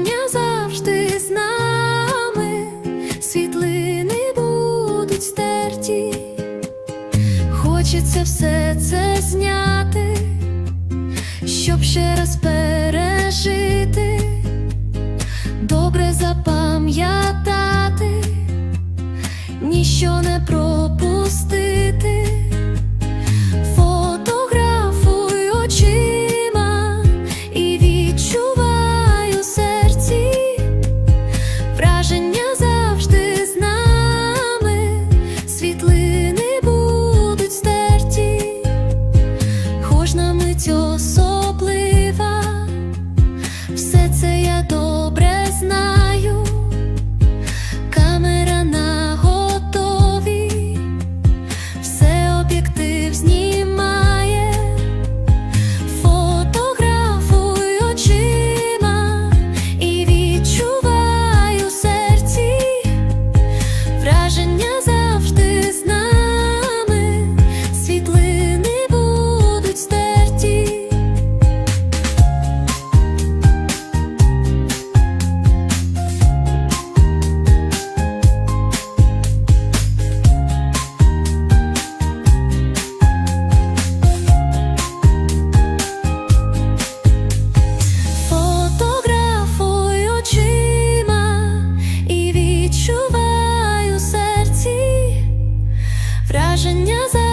кохання завжди з нами, світлини будуть стерті, хочеться все це зняти, щоб ще раз пережити, добре запам'ятати, ніщо не про. враження за.